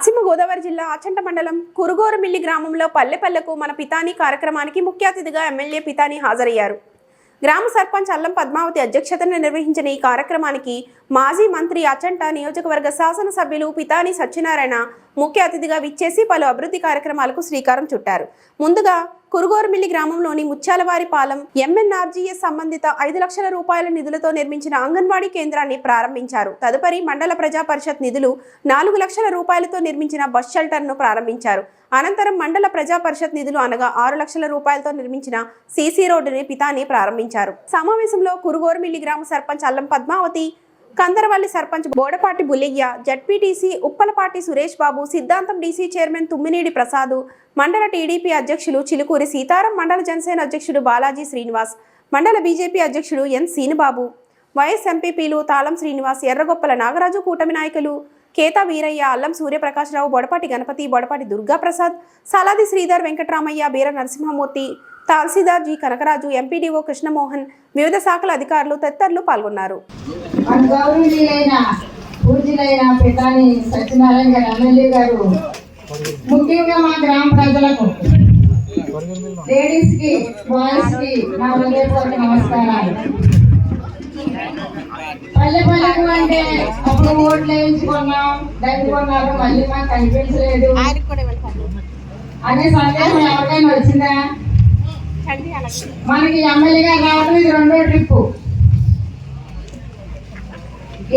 పశ్చిమ గోదావరి జిల్లా ఆచంట మండలం కురుగోరుమిల్లి గ్రామంలో పల్లెపల్లెకు మన పితాని కార్యక్రమానికి ముఖ్య అతిథిగా ఎమ్మెల్యే పితాని హాజరయ్యారు. గ్రామ సర్పంచ్ అల్లం పద్మావతి అధ్యక్షతన నిర్వహించిన ఈ కార్యక్రమానికి మాజీ మంత్రి అచంట నియోజకవర్గ శాసనసభ్యులు పితాని సత్యనారాయణ ముఖ్య అతిథిగా విచ్చేసి పలు అభివృద్ధి కార్యక్రమాలకు శ్రీకారం చుట్టారు. ముందుగా కురుగోరమిల్లి గ్రామంలోని ముత్యాలవారి పాలెం ఎంఎన్ఆర్జీఎస్ సంబంధిత ఐదు లక్షల రూపాయల నిధులతో నిర్మించిన అంగన్వాడీ కేంద్రాన్ని ప్రారంభించారు. తదుపరి మండల ప్రజా పరిషత్ నిధులు నాలుగు లక్షల రూపాయలతో నిర్మించిన బస్ షెల్టర్ను ప్రారంభించారు. అనంతరం మండల ప్రజా పరిషత్ నిధులు అనగా ఆరు లక్షల రూపాయలతో నిర్మించిన సీసీ రోడ్డుని పితాని ప్రారంభించారు. సమావేశంలో కురుగోరమిల్లి గ్రామ sarpanch Allam Padmavathi Kandaravalli sarpanch Bodapati Buliyya ZPTC Uppalapati Suresh Babu Siddhantam DC chairman తుమ్మినేడి Prasad మండల టీడీపీ అధ్యక్షులు చిలుకూరి సీతారాం మండల జనసేన అధ్యక్షుడు బాలాజీ శ్రీనివాస్ మండల బీజేపీ అధ్యక్షుడు ఎన్ సీనుబాబు వైఎస్ ఎంపీపీలు తాళం శ్రీనివాస్ ఎర్రగొప్పల నాగరాజు కూటమి నాయకులు కేతా వీరయ్య అల్లం సూర్యప్రకాశ్రావు బొడపాటి గణపతి బొడపాటి దుర్గాప్రసాద్ సలాది శ్రీధర్ వెంకటరామయ్య బీర నరసింహమూర్తి తహసీల్దార్ జి కనకరాజు ఎంపీడీఓ కృష్ణమోహన్ వివిధ శాఖల అధికారులు తదితరులు పాల్గొన్నారు. ముఖ్యంగా మా గ్రామ ప్రజలకు లేడీస్కి బాయ్స్కి నా హృదయపూర్వక నమస్కారాలు. పల్లె పల్లెకు అంటే అప్పుడు ఓట్లు వేయించుకున్నాం దండుకున్నారు మళ్ళీ మాకు కనిపించలేదు. అనే సందేహం ఎవరికైనా వచ్చిందా? మనకి ఎమ్మెల్యే గారు రావడం ఇది రెండో ట్రిప్పు.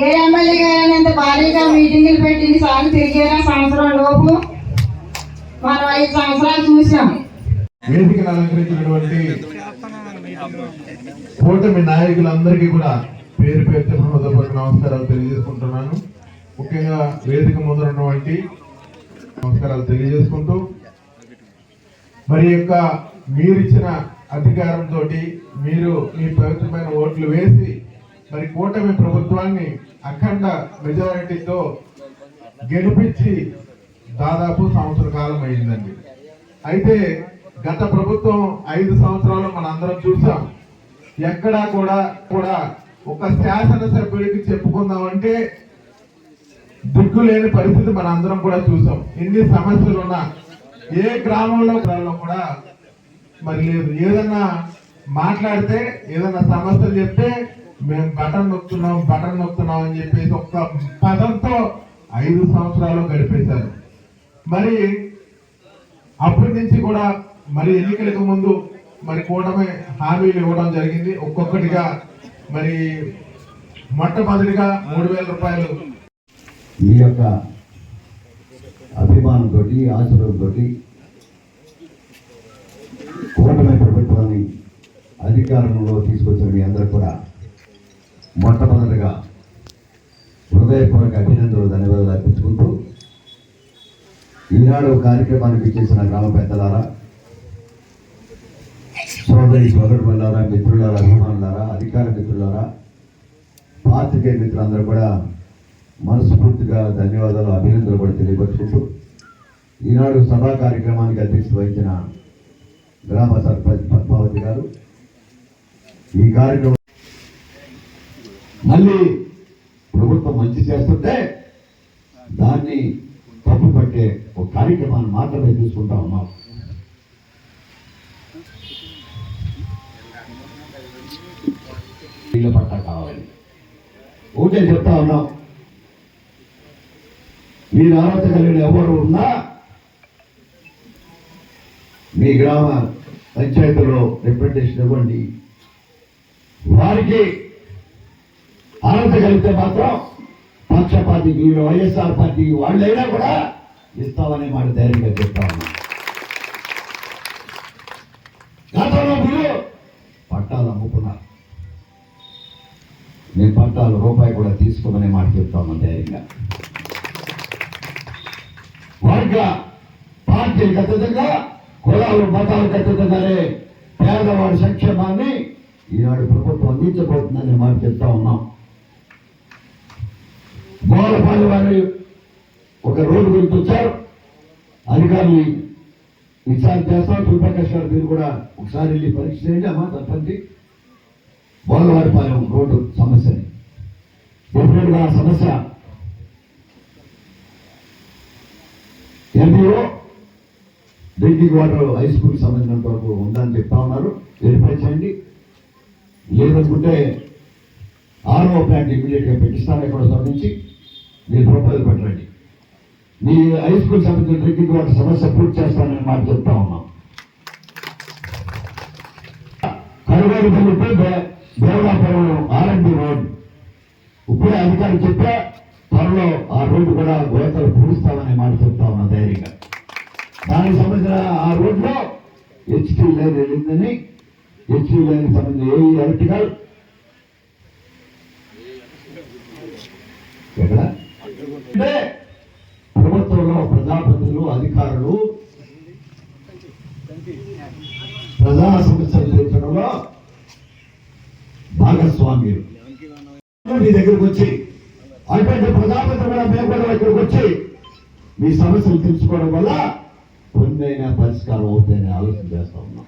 ఏ ఎమ్మెల్యే గారైనా ఇంత భారీగా మీటింగులు పెట్టి సార్లు తిరిగేలా సంవత్సరం లోపు మనం ఐదు సంవత్సరాలు చూసాం. వేదికను అలంకరించినటువంటి కూటమి నాయకులందరికీ కూడా పేరు పేరు హృదయపూర్వక నమస్కారాలు తెలియజేసుకుంటున్నాను. ముఖ్యంగా వేదిక ముందర ఉన్నటువంటి నమస్కారాలు తెలియజేసుకుంటూ మరి యొక్క మీరిచ్చిన అధికారంతో మీరు మీ పవిత్రమైన ఓట్లు వేసి మరి కూటమి ప్రభుత్వాన్ని అఖండ మెజారిటీతో గెలిపించి దాదాపు సంవత్సర కాలం అయిందండి. అయితే గత ప్రభుత్వం ఐదు సంవత్సరాలు మన అందరం చూసాం. ఎక్కడా కూడా కూడా ఒక శాసనసభ్యుడికి చెప్పుకుందామంటే దిక్కు లేని పరిస్థితి మన అందరం కూడా చూసాం. ఎన్ని సమస్యలున్నా ఏ గ్రామంలో గ్రామంలో కూడా మరి లేదు. ఏదన్నా మాట్లాడితే ఏదన్నా సమస్యలు చెప్తే మేము బటన్ నొక్కుతున్నాం బటన్ నొక్కుతున్నాం అని చెప్పేసి ఒక్క పదంతో ఐదు సంవత్సరాలు గడిపేశారు. మరి అప్పటి నుంచి కూడా మరి ఎన్నికలకు ముందు మరి కూటమి హామీలు ఇవ్వడం జరిగింది. ఒక్కొక్కటిగా మరి మొట్టమొదటిగా మూడు వేల రూపాయలు. ఈ యొక్క అభిమానంతో ఆశీర్వాదంతో కూటమి ప్రభుత్వాన్ని అధికారంలో తీసుకొచ్చిన మీ అందరూ కూడా మొట్టమొదటిగా హృదయపూర్వక అభినందనలు ధన్యవాదాలు అర్పించుకుంటూ ఈనాడు కార్యక్రమానికి చేసిన గ్రామ పెద్దలారా సోదరి సోదరులారా మిత్రులారా అభిమానులారా అధికార మిత్రులారా పాత్రికేయ మిత్రులందరూ కూడా మనస్ఫూర్తిగా ధన్యవాదాలు అభినందనలు కూడా తెలియపరుచుకుంటూ ఈనాడు సభా కార్యక్రమానికి అధ్యక్షత వహించిన గ్రామ సర్పంచ్ పద్మావతి గారు. ఈ కార్యక్రమం మళ్ళీ ప్రభుత్వం మంచి చేస్తుంటే దాన్ని తప్పు పట్టే ఒక కార్యక్రమాన్ని మాత్రమే తీసుకుంటా ఉన్నాం. పట్టా కావాలి. ఒకటే చెప్తా ఉన్నాం. మీరు అర్హత కలిగిన ఎవరు ఉన్నా మీ గ్రామ పంచాయతీలో రిప్రజెంటేషన్ ఇవ్వండి. వారికి అర్హత కలిగితే మాత్రం పక్షపాతి మీరు వైఎస్ఆర్ పార్టీ వాళ్ళైనా కూడా ఇస్తామని మాట ధైర్యంగా చెప్తా ఉన్నాం. గతంలో మీరు పట్టాలు అమ్ముకున్నారు. నేను పట్టాలు రూపాయి కూడా తీసుకోమనే మాట చెప్తాము ధైర్యంగా. వర్గ పార్టీ అతీతంగా కులాలు మతాలు అతీతంగానే పేదవాడి సంక్షేమాన్ని ఈనాడు ప్రభుత్వం అందించబోతుందని మాట చెప్తా ఉన్నాం. బోలపాలి వారి ఒక రోడ్డు గురించి వచ్చారు. అధికారులు ఈసారి చేస్తాం సూర్యప్రకాష్ గారు మీరు కూడా ఒకసారి వెళ్ళి పరీక్ష చేయండి అమ్మా తప్పండి బోలవారిపాలెం రోడ్డు సమస్యని. డెఫినెట్గా ఆ సమస్య? డ్రింకింగ్ వాటర్ హై స్కూల్ సంబంధించినంత వరకు ఉందని చెప్తా ఉన్నారు. వెరిఫై చేయండి లేదనుకుంటే ఆర్ఓ ప్లాంట్ ఇమీడియట్గా పెట్టిస్తాను ఎక్కడ సంబంధించి మీరు ప్రపోజల్ పెట్టండి. మీ హై స్కూల్ సంబంధించిన డ్రింకింగ్ వాటర్ సమస్య పూర్తి చేస్తానని మాట చెప్తా ఉన్నాం. కరువేరు పల్లిపై దేవరాపురం ఆర్ఎండి రోడ్. ఇప్పుడే అధికారులు చెప్పా త్వరలో ఆ రోడ్డు కూడా గోతలు పూడుస్తామనే మాట చెప్తా దానికి సంబంధించిన ఆ రోడ్లో హెచ్పీ లైన్ వెళ్ళిందని హెచ్పీ లైన్ సంబంధించిన ఏ ఎలక్ట్రికల్. ఎక్కడ? అంటే ప్రభుత్వంలో ప్రజాప్రతినిధులు అధికారులు ప్రజా సమస్యలు తీర్చడంలో భాగస్వామ్యులు. మీ దగ్గరకు వచ్చి అటువంటి ప్రజాపతి కూడా మేము కూడా ఇక్కడికి వచ్చి మీ సమస్యలు తెలుసుకోవడం వల్ల పొందైనా పరిష్కారం అవుతాయని ఆలోచన చేస్తా ఉన్నాం.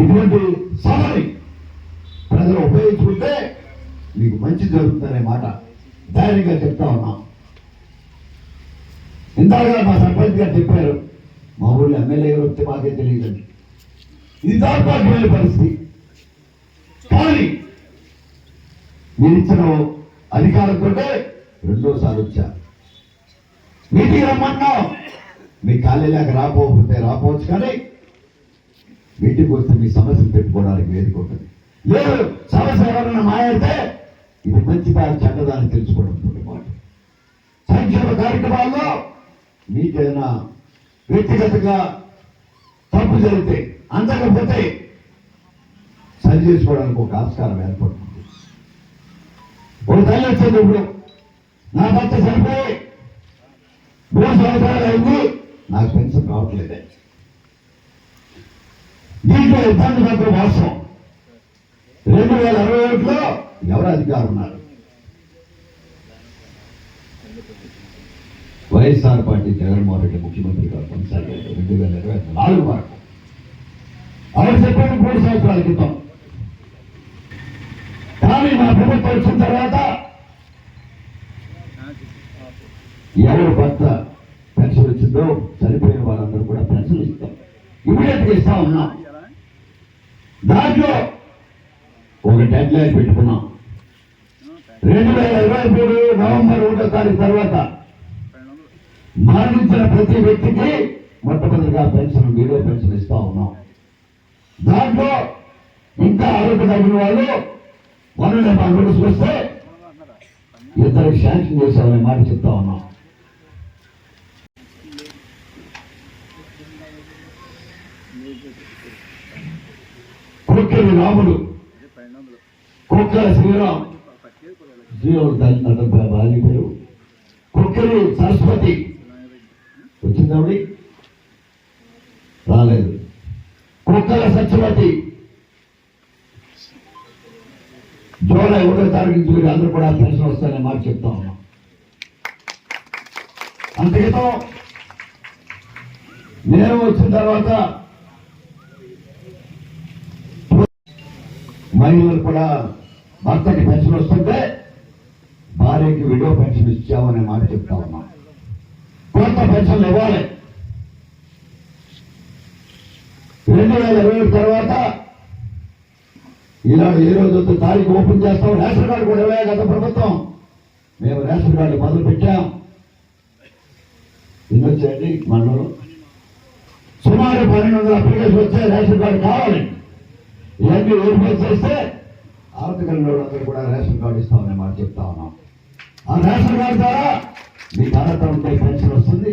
ఇటువంటి సభని ప్రజలు ఉపయోగించుకుంటే మీకు మంచి జరుగుతుందనే మాట ధైర్యంగా చెప్తా ఉన్నాం. ఇందాక మా సర్పంచ్ గారు చెప్పారు మా ఊళ్ళో ఎమ్మెల్యే గారు వస్తే మాకే తెలియదండి. ఇది దౌర్భాగ్యమైన పరిస్థితి. కానీ మీరు ఇచ్చిన అధికారంతో రెండోసారి వచ్చారు మీటింగ్ రమ్మన్నా. మీ ఖాళీలాగా రాకపోతే రాపోవచ్చు కానీ మీటింగ్ వస్తే మీ సమస్యలు పెట్టుకోవడానికి వేదిక ఉంటుంది. లేదు సమస్య ఎవరైనా మాయైతే ఇది మంచి దారి చెడ్డదాన్ని తెలుసుకోవడం మాట. సంక్షేమ కార్యక్రమాల్లో మీకేదైనా వ్యక్తిగతంగా తప్పు జరిగితే అందకపోతే సరి చేసుకోవడానికి ఒక ఆస్కారం ఏర్పడుతుంది. ఒక తల్లి వచ్చింది ఇప్పుడు నా భర్త సరిపోయి మూడు సంవత్సరాలు అయింది. నాకు పెన్షన్ రావట్లేదే. దీంట్లో ఇబ్బంది మాత్రం వాస్తవం. రెండు వేల అరవై ఒకటిలో ఎవరు అధికారం ఉన్నారు? వైఎస్ఆర్ పార్టీ జగన్మోహన్ రెడ్డి ముఖ్యమంత్రిగా కొనసాగారు రెండు వేల ఇరవై నాలుగు వరకు. ఆవిడ చెప్పారు మూడు సంవత్సరాల క్రితం. కానీ మా ప్రభుత్వం వచ్చిన తర్వాత ఎవరు భర్త పెన్షన్ చనిపోయిన వాళ్ళందరూ కూడా పెన్షన్ ఇస్తాం. ఇమీడియట్గా ఇస్తా ఉన్నాం. దాంట్లో ఒక డెడ్ లైన్ పెట్టుకున్నాం. రెండు వేల ఇరవై మూడు నవంబర్ ఒకటో తారీఖు తర్వాత మరణించిన ప్రతి వ్యక్తికి మొట్టమొదటిగా పెన్షన్ వీడియో పెన్షన్ ఇస్తా ఉన్నాం. దాంట్లో ఇంకా ఆరోగ్య తగిన వాళ్ళు వనరులు మా నోటీస్ వస్తే ఇద్దరికి శాంక్షన్ చేశామనే మాట చెప్తా ఉన్నాం. కుక్కరి రాముడు కుక్కల శ్రీరామ్. జీవ తల్లి బాలి పేరు. కుక్కరి సరస్వతి. వచ్చిందావిడి రాలేదు. కుక్కల సత్యవతి. జూలై ఒకటో తారీఖు నుంచి అందరూ కూడా పెన్షన్ వస్తారని మాట చెప్తా ఉన్నాం అంతకితో నేను వచ్చిన తర్వాత మహిళలు కూడా భర్తకి పెన్షన్ వస్తుంటే భార్యకి విడో పెన్షన్ ఇచ్చామనే మాట చెప్తా ఉన్నాం. కొత్త పెన్షన్లు ఇవ్వాలి. రెండు వేల ఇరవై ఏడు తర్వాత ఇలా ఏ రోజు వద్దు తారీఖు ఓపెన్ చేస్తాం. రేషన్ కార్డు కూడా ఇవ్వలే గత ప్రభుత్వం. మేము రేషన్ కార్డు మొదలు పెట్టాం. ఎన్ని వచ్చాయండి మనలో సుమారు పన్నెండు వందల అప్లికేషన్ వచ్చే రేషన్ కార్డు కావాలి. ఇవన్నీ వెరిఫై చేస్తే ఆర్థిక అందరూ కూడా రేషన్ కార్డు ఇస్తామనే మాట చెప్తా ఉన్నాం. ఆ రేషన్ కార్డు ద్వారా మీ అర్హత ఉంటే పెన్షన్ వస్తుంది.